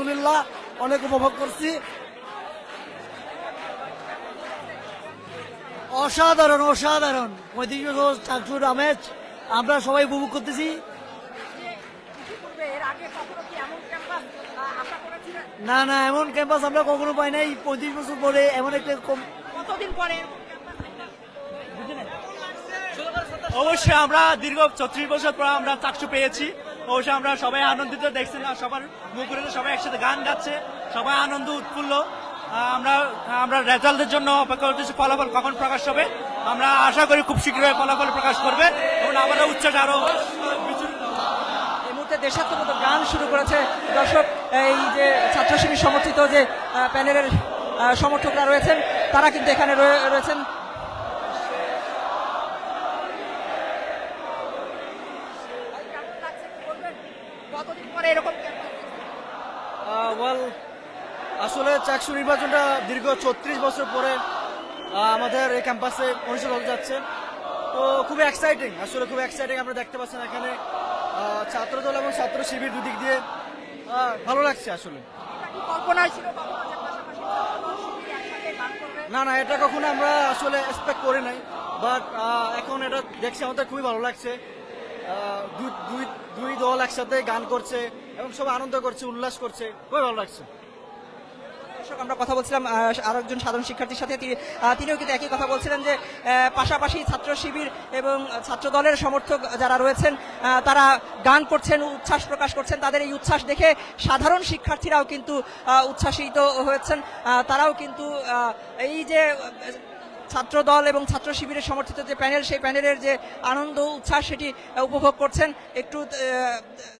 আলহামদুলিল্লাহ, অনেক উপভোগ করছি। অসাধারণ অসাধারণ। পঁয়ত্রিশ আমেজ আমরা সবাই উপভোগ করতেছি। না না, এমন ক্যাম্পাস আমরা কখনো পাই নাই। পঁয়ত্রিশ বছর পরে এমন একটা কতদিন পরে? অবশ্যই আমরা দীর্ঘ ছত্রিশ বছর পর আমরা চাকসু পেয়েছি। অবশ্যই আমরা সবাই আনন্দিত দেখছেন আর সবার মুখরে সবাই একসাথে গান গাচ্ছে, সবাই আনন্দ উৎফুল্ল। আমরা আমরা রেজাল্টের জন্য অপেক্ষা করতেছি, ফলাফল কখন প্রকাশ হবে? আমরা আশা করি খুব শীঘ্রই ফলাফল প্রকাশ করবে এবং আমাদের উচ্চাস আরও এই মুহূর্তে দেশাত্মবোধক গান শুরু করেছে দর্শক, এই যে ছাত্র শিবির সমর্থিত যে প্যানেলের সমর্থকরা রয়েছেন, তারা কিন্তু এখানে রয়ে- রয়েছেন। কতদিন পরে এরকম ওয়েল আসলে চাকসু নির্বাচনটা দীর্ঘ ছত্রিশ বছর পরে আমাদের এই ক্যাম্পাসে অনুষ্ঠিত হতে যাচ্ছে। তো খুবই এক্সাইটিং আসলে খুব এক্সাইটিং আমরা দেখতে পাচ্ছেন এখানে। ছাত্রদল এবং ছাত্র শিবির দুদিক দিয়ে ভালো লাগছে আসলে। না না এটা কখনো আমরা আসলে এক্সপেক্ট করি নাই বাট এখন এটা দেখছি আমাদের খুবই ভালো লাগছে। দুই- দুই দল একসাথে গান করছে এবং সবাই আনন্দ করছে, উল্লাস করছে। খুবই ভালো লাগছে। আমরা কথা বলছিলাম আরও একজন সাধারণ শিক্ষার্থীর সাথে। তিনি- তিনিও কিন্তু একই কথা বলছিলেন যে পাশাপাশি ছাত্র শিবির এবং ছাত্র দলের সমর্থক যারা রয়েছেন তারা গান করছেন, উচ্ছ্বাস প্রকাশ করছেন। তাদের এই উচ্ছ্বাস দেখে সাধারণ শিক্ষার্থীরাও কিন্তু উচ্ছ্বাসিত হয়েছেন। তারাও কিন্তু এই যে ছাত্র দল এবং ছাত্র শিবিরের সমর্থিত যে প্যানেল, সেই প্যানেলের যে আনন্দ উৎসাহ সেটি উপভোগ করছেন। একটু